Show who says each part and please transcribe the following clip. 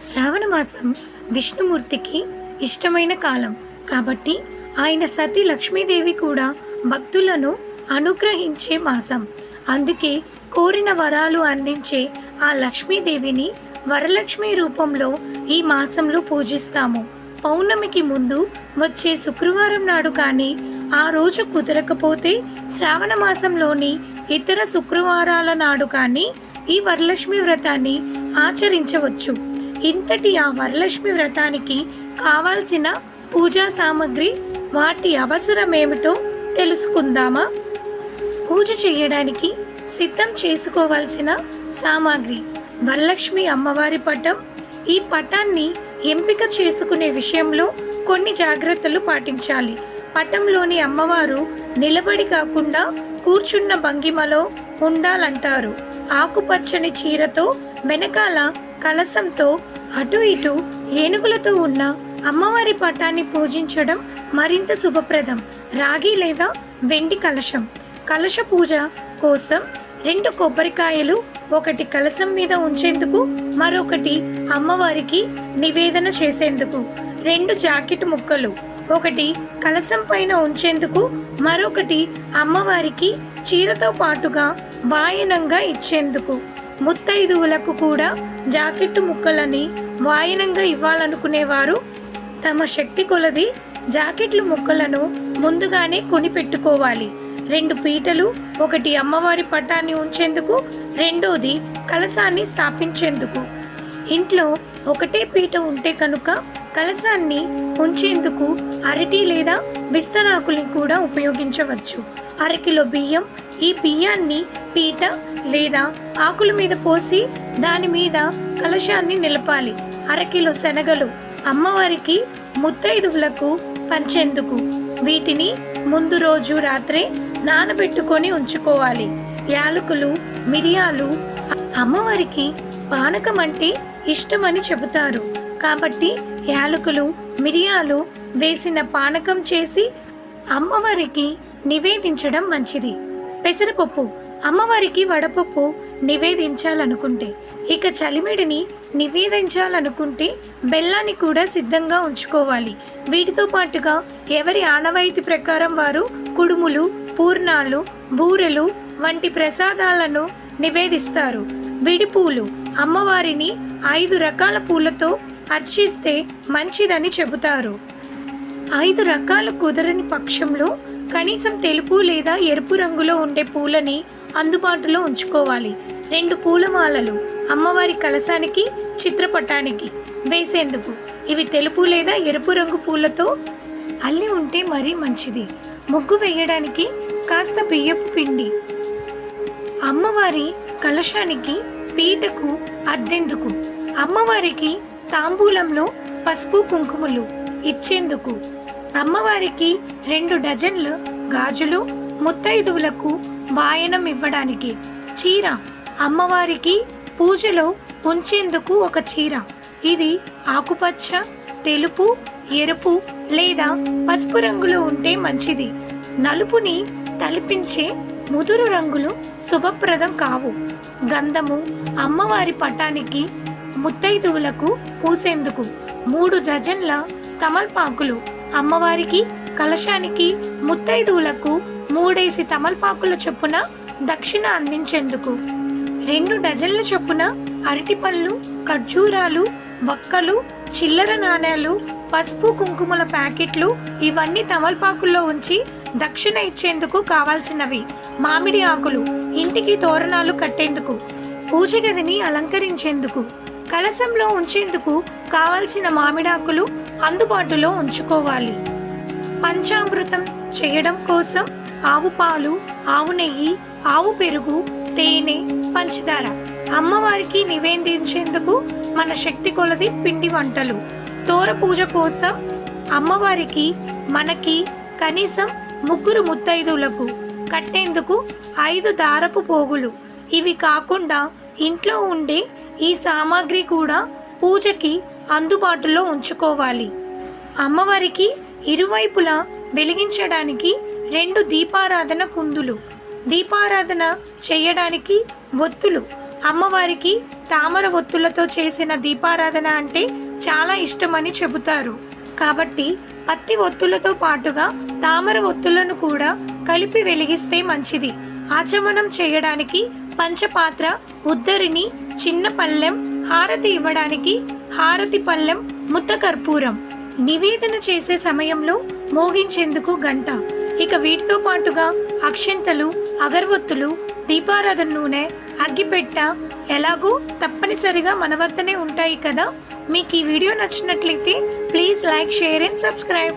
Speaker 1: శ్రావణ మాసం విష్ణుమూర్తికి ఇష్టమైన కాలం. కాబట్టి ఆయన సతి లక్ష్మీదేవి కూడా భక్తులను అనుగ్రహించే మాసం. అందుకే కోరిన వరాలు అందించే ఆ లక్ష్మీదేవిని వరలక్ష్మి రూపంలో ఈ మాసంలో పూజిస్తాము. పౌర్ణమికి ముందు వచ్చే శుక్రవారం నాడు కానీ ఆ రోజు కుదరకపోతే శ్రావణ మాసంలోని ఇతర శుక్రవారాల నాడు కానీ ఈ వరలక్ష్మి వ్రతాన్ని ఆచరించవచ్చు. ఇంతటి ఆ వరలక్ష్మి వ్రతానికి కావాల్సిన పూజా సామాగ్రి వాటి అవసరం ఏమిటో తెలుసుకుందామా? పూజ చేయడానికి సిద్ధం చేసుకోవాల్సిన సామాగ్రి వరలక్ష్మి అమ్మవారి పటం. ఈ పటాన్ని ఎంపిక చేసుకునే విషయంలో కొన్ని జాగ్రత్తలు పాటించాలి. పటంలోని అమ్మవారు నిలబడి కాకుండా కూర్చున్న భంగిమలో ఉండాలంటారు. ఆకుపచ్చని చీరతో వెనకాల కలసంతో అటు ఇటు ఏనుగులతో ఉన్న అమ్మవారి పటాన్ని పూజించడం మరింత శుభప్రదం. రాగి లేదా వెండి కలశం. కలశ పూజ కోసం రెండు కొబ్బరికాయలు ఒకటి కలశం మీద ఉంచేందుకు మరొకటి అమ్మవారికి నివేదన చేసేందుకు. రెండు జాకెట్ ముక్కలు. ఒకటి కలశం పైన ఉంచేందుకు మరొకటి అమ్మవారికి చీరతో పాటుగా వాయనంగా ఇచ్చేందుకు. ముత్తైదువులకు కూడా జాకెట్టు ముక్కలని వాయనంగా ఇవ్వాలనుకునేవారు. తమ శక్తి కొలది జాకెట్లు ముక్కలను ముందుగానే కొనిపెట్టుకోవాలి. రెండు పీటలు ఒకటి అమ్మవారి పటాన్ని ఉంచేందుకు రెండోది కలసాన్ని స్థాపించేందుకు. ఇంట్లో ఒకటే పీట ఉంటే కనుక కలసాన్ని ఉంచేందుకు అరటి లేదా విస్తరాకుల్ని కూడా ఉపయోగించవచ్చు. అరకిలో బియ్యం. ఈ బియ్యాన్ని పీట లేదా ఆకుల మీద పోసి దాని మీద కలశాన్ని నిలపాలి. అరకిలో శనగలు అమ్మవారికి ముత్తైదువులకు పంచేందుకు. వీటిని ముందు రోజు రాత్రే నానబెట్టుకొని ఉంచుకోవాలి. యాలకులు మిరియాలు అమ్మవారికి పానకం అంటే ఇష్టమని చెబుతారు. కాబట్టి యాలకులు మిరియాలు వేసిన పానకం చేసి అమ్మవారికి నివేదించడం మంచిది. పెసరపప్పు అమ్మవారికి వడపప్పు నివేదించాలనుకుంటే ఇక చలిమిడిని నివేదించాలనుకుంటే బెల్లాన్ని కూడా సిద్ధంగా ఉంచుకోవాలి. వీటితో పాటుగా ఎవరి ఆనవాయితీ ప్రకారం వారు కుడుములు పూర్ణాలు బూరెలు వంటి ప్రసాదాలను నివేదిస్తారు. విడిపూలు అమ్మవారిని ఐదు రకాల పూలతో అర్చిస్తే మంచిదని చెబుతారు. ఐదు రకాలు కుదరని పక్షంలో కనీసం తెలుపు లేదా ఎరుపు రంగులో ఉండే పూలని అందుబాటులో ఉంచుకోవాలి. రెండు పూలమాలలు అమ్మవారి కలశానికి చిత్రపటానికి వేసేందుకు. ఇవి తెలుపు లేదా ఎరుపు రంగు పూలతో అల్లి ఉంటే మరీ మంచిది. ముగ్గు వేయడానికి కాస్త బియ్యపు పిండి. అమ్మవారి కలశానికి పీటకు అద్దెందుకు? అమ్మవారికి తాంబూలంలో పసుపు కుంకుమలు ఇచ్చేందుకు? అమ్మవారికి రెండు డజన్లు గాజులు ముత్తైదువులకు వాయనం ఇవ్వడానికి చీర. అమ్మవారికి పూజలో ఉంచేందుకు ఒక చీర. ఇది ఆకుపచ్చ తెలుపు ఎరుపు లేదా పసుపు రంగులో ఉంటే మంచిది. నలుపుని తలిపించే ముదురు రంగులు శుభప్రదం కావు. గంధము అమ్మవారి పటానికి ముత్తైదువులకు పూసేందుకు మూడు డజన్ల తమల్పాకులు అమ్మవారికి కలశానికి ముత్తైదువులకు మూడేసి తమల్పాకుల చొప్పున దక్షిణ అందించేందుకు. రెండు డజన్ల చొప్పున అరటిపళ్ళు ఖర్జూరాలు వక్కలు చిల్లర నాణేలు పసుపు కుంకుమల ప్యాకెట్లు ఇవన్నీ తమలపాకుల్లో ఉంచి దక్షిణ ఇచ్చేందుకు కావాల్సినవి. మామిడి ఆకులు ఇంటికి తోరణాలు కట్టేందుకు. పూజ గదిని అలంకరించేందుకు. కలశంలో ఉంచేందుకు కావాల్సిన మామిడాకులు అందుబాటులో ఉంచుకోవాలి. పంచామృతం చేయడం కోసం ఆవు పాలు ఆవు నెయ్యి ఆవు పెరుగు తేనె పంచదార అమ్మవారికి నివేదించేందుకు మన శక్తి కొలది పిండి వంటలు. తోర పూజ కోసం అమ్మవారికి మనకి కనీసం ముగ్గురు ముత్తైదులకు కట్టేందుకు ఐదు దారపు పోగులు. ఇవి కాకుండా ఇంట్లో ఉండే ఈ సామాగ్రి కూడా పూజకి అందుబాటులో ఉంచుకోవాలి. అమ్మవారికి ఇరువైపులా వెలిగించడానికి రెండు దీపారాధన కుందులు. దీపారాధన చేయడానికి ఒత్తులు. అమ్మవారికి తామర ఒత్తులతో చేసిన దీపారాధన అంటే చాలా ఇష్టమని చెబుతారు. కాబట్టి పత్తి ఒత్తులతో పాటుగా తామర ఒత్తులను కూడా కలిపి వెలిగిస్తే మంచిది. ఆచమనం చేయడానికి పంచపాత్ర ఉద్దరిని చిన్న పళ్ళెం హారతి ఇవ్వడానికి హారతి పళ్ళెం ముద్ద కర్పూరం. నివేదన చేసే సమయంలో మోగించేందుకు గంట. ఇక వీటితో పాటుగా అక్షంతలు అగరవత్తులు దీపారాధన నూనె అగ్గిపెట్ట ఎలాగూ తప్పనిసరిగా మన వద్దనే ఉంటాయి కదా. మీకు ఈ వీడియో నచ్చినట్లయితే please like share and subscribe.